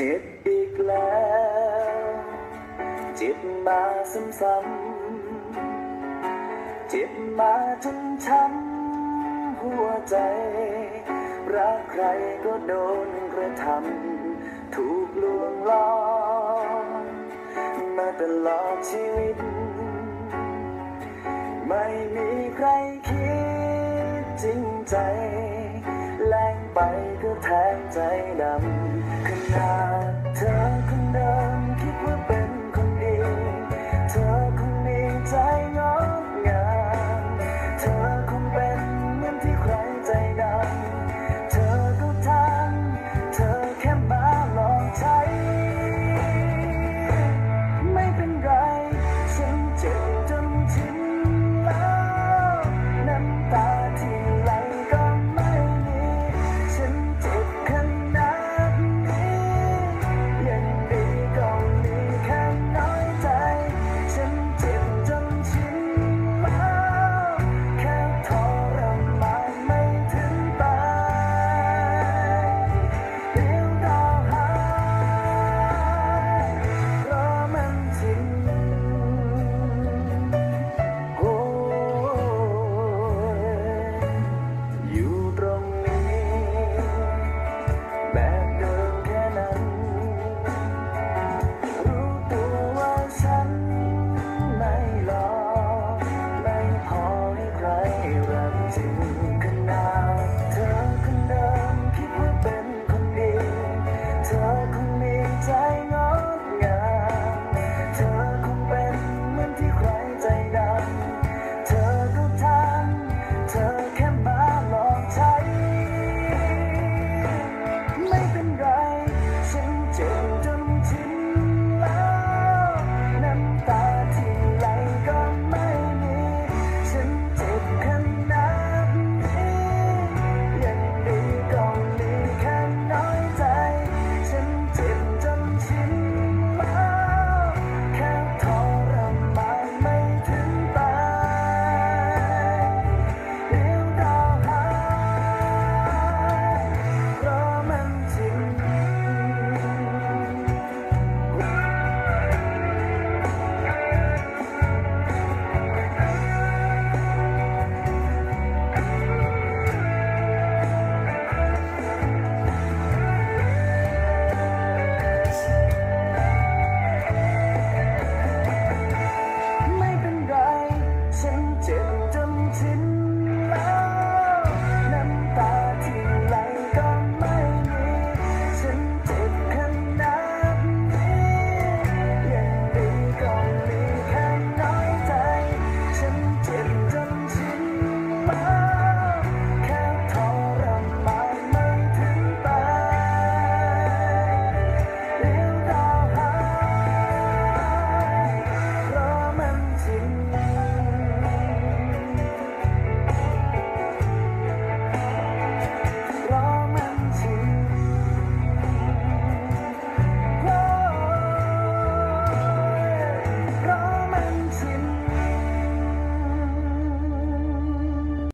จ็บอีกแล้วเจ็บมาซ้ำๆเจ็บมาจนช้ำหัวใจ รักใครก็โดนกระทำถูกลวงล้อมมาตลอดชีวิต ไม่มีใครคิดจริงใจ แรงไปก็แทงใจดำขนาดเธอ